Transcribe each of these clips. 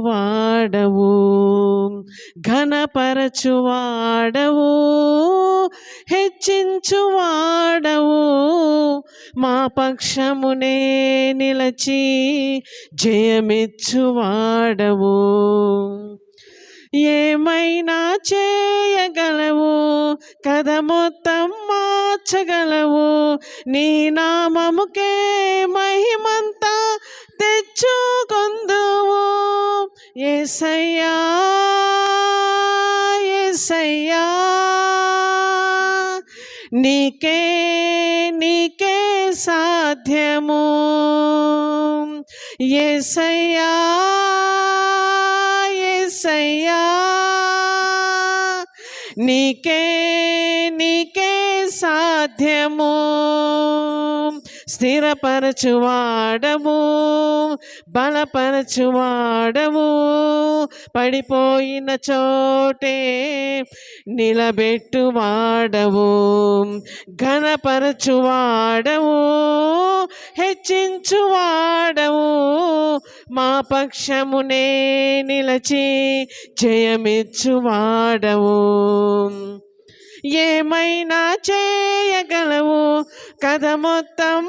వాడవు. ఘనపరచువాడవు హెచ్చించువాడవు మా పక్షమునే నిలచి జయమిచ్చువాడవు ఏమైనా చేయగలవు? కథ మొత్తం మార్చగలవు. నీ నామముకే మహిమంతా తెచ్చుకొందువు. ఏసయ్యా ఏసయ్యా నీకే నీకే సాధ్యము ఏసయ్యా ఏసయ్యా నీకే నీకే సాధ్యము స్థిరపరచువాడము బలపరచువాడము. పడిపోయిన చోటే నిలబెట్టువాడవు ఘనపరచువాడవు హెచ్చించువాడవు. మా పక్షమునే నిలచి జయమిచ్చువాడవు. ఏమైనా చేయగలవు? కథ మొత్తం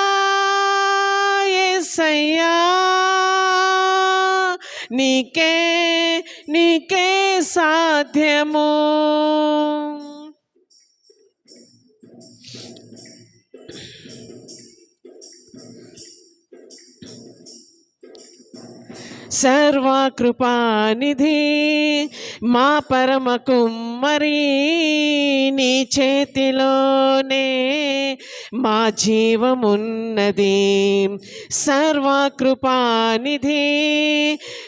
నీకే నీకే సాధ్యము. సర్వకృపానిధి మా పరమ కుమ్మరి నీ చేతిలోనే మా జీవమున్నది సర్వకృపానిధి.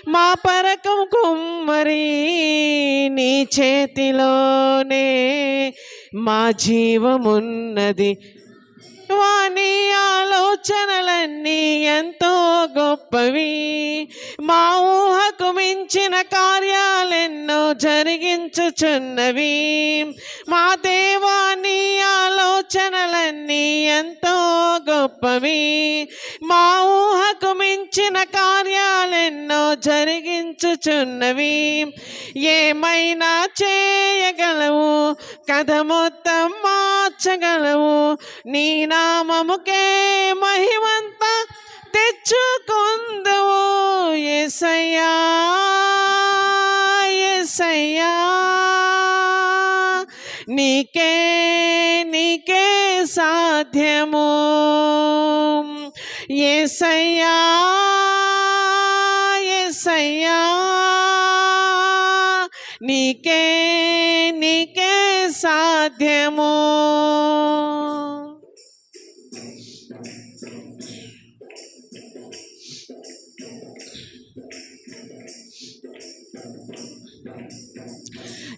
మా పరకం కుమ్మరి నీ చేతిలోనే మా జీవమున్నది. వాణి ఆలోచనలన్నీ ఎంతో గొప్పవి. మా ఊహకు మించిన కార్యాలెన్నో జరిగించుచున్నవి. మా దేవాన్ని ఆలోచనలన్నీ ఎంతో గొప్పవి. మా ఊహకు మించిన కార్యాలెన్నో జరిగించుచున్నవి. ఏమైనా చేయగలవు? కథ మొత్తం మార్చగలవు. నీ నామముకే మహిమంతా తెచ్చుకొందువు. ఎసయ్యా ఎసయ్యా నీకే నీకే సాధ్యము ఎసయ్యా ఎసయ్యా నీకే నీకే సాధ్యము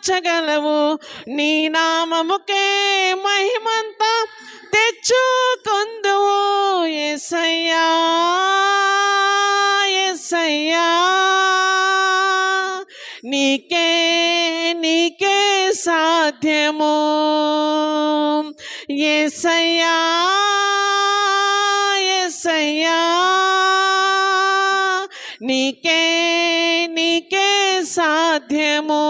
మార్చగలవు. నీ నామముకే మహిమంతా తెచ్చుకొందువు. ఎసయ్యా ఎసయ్యా నీకే నీకే సాధ్యము. ఎసయ్యా ఎసయ్యా నీకే నీకే సాధ్యము.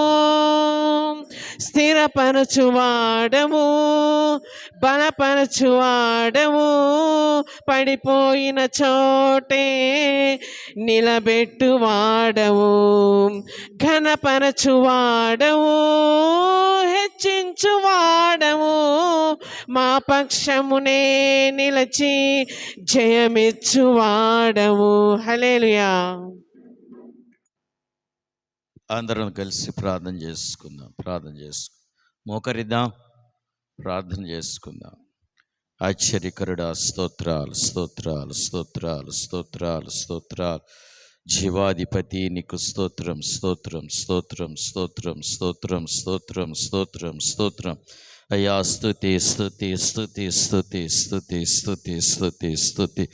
స్థిరపరచువాడము బలపరచువాడము పడిపోయిన చోటే నిలబెట్టువాడవు ఘనపరచువాడవు హెచ్చించువాడము మా పక్షమునే నిలచి జయమిచ్చువాడవు. హలేలుయా అందరం కలిసి ప్రార్థన చేసుకుందాం ప్రార్థన చేసుకుందాం మోకరిద్దాం ప్రార్థన చేసుకుందాం. ఆశ్చర్యకరుడ స్తోత్రాలు స్తోత్రాలు స్తోత్రాలు స్తోత్రాలు స్తోత్రాలు. జీవాధిపతి నీకు స్తోత్రం స్తోత్రం స్తోత్రం స్తోత్రం స్తోత్రం స్తోత్రం స్తోత్రం స్తోత్రం. అయ్యా స్థుతి స్థుతి స్థుతి స్థుతి స్థుతి స్థుతి స్థుతి స్థుతి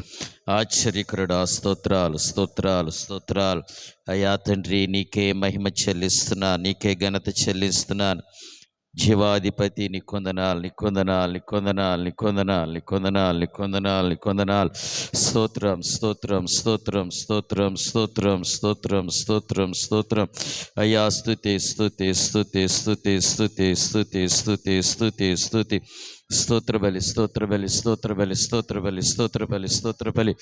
ఆశ్చర్యకరుడా స్తోత్రాలు స్తోత్రాలు స్తోత్రాలు. అయ్యా తండ్రి నీకే మహిమ చెల్లిస్తున్నా నీకే ఘనత చెల్లిస్తున్నాను. జీవాధిపతి నికొందనాలు నికొందనాలు నికొందనాలు నికొందనాలు నికొందనాలు నికొందనాలు నికొందనాలు స్తోత్రం స్తోత్రం స్తోత్రం స్తోత్రం స్తోత్రం స్తోత్రం స్తోత్రం స్తోత్రం. అయ్యా స్తుతి స్తుతి స్తుతి స్తుతి స్తుతి స్తుతి స్తుతి స్తుతి స్తుతి. స్తోత్ర బలి స్తోత్ర బలి స్తోత్ర బలి స్తోత్ర బలి స్తోత్ర బలి స్తోత్ర బలి.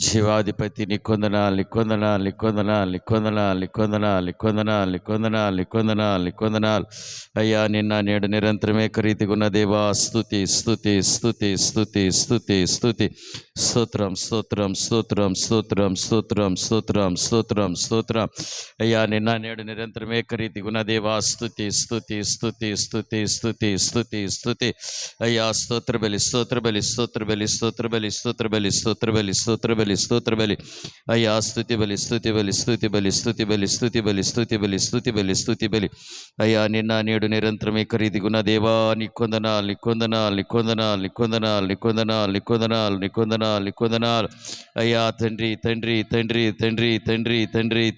శివాధిపతి నికొందనాలు కొందనాలు నికొందనాలు నికొందనాలు నికొందనాలు నికొందనాలు నికొందనాలు నికొందనాలు నికొందనాలు. అయ్యా నిన్న నేడు నిరంతరమే ఏకరీతిగా దేవా స్థుతి స్థుతి స్థుతి స్థుతి స్థుతి స్థుతి స్తోత్రం స్తోత్రం స్తోత్రం స్తోత్రం స్తోత్రం స్తోత్రం స్తోత్రం స్తోత్రం. అయ్యా నిన్న నేడు నిరంతరం ఏకరీతి గుణదేవా స్థుతి స్థుతి స్థుతి స్థుతి స్థుతి స్థుతి స్థుతి అయ్యా స్తోత్ర బలి స్తోత్ర బలి స్తోత్ర బలి స్తోత్ర బలి స్తోత్ర బలి స్తోత్ర బలి స్తోత్ర బలి స్తోత్ర బలి. అయ్యా స్థుతి బలి స్థుతి బలి స్థుతి బలి స్థుతి బలి స్థుతి బలి స్థుతి బలి స్థుతి బలి స్థుతి బలి. అయ్యా నిన్న నేడు నిరంతరం ఏకరీతి గుణదేవా నికొందనాలు నికొందనాలు నికొందనాలు నికొందనాలు నికొందనాలు నికొందనాలు నికొందనాలు వందనాలు కొందనాలు. అయ్యా తండ్రి తండ్రి తండ్రి తండ్రి తండ్రి తండ్రి.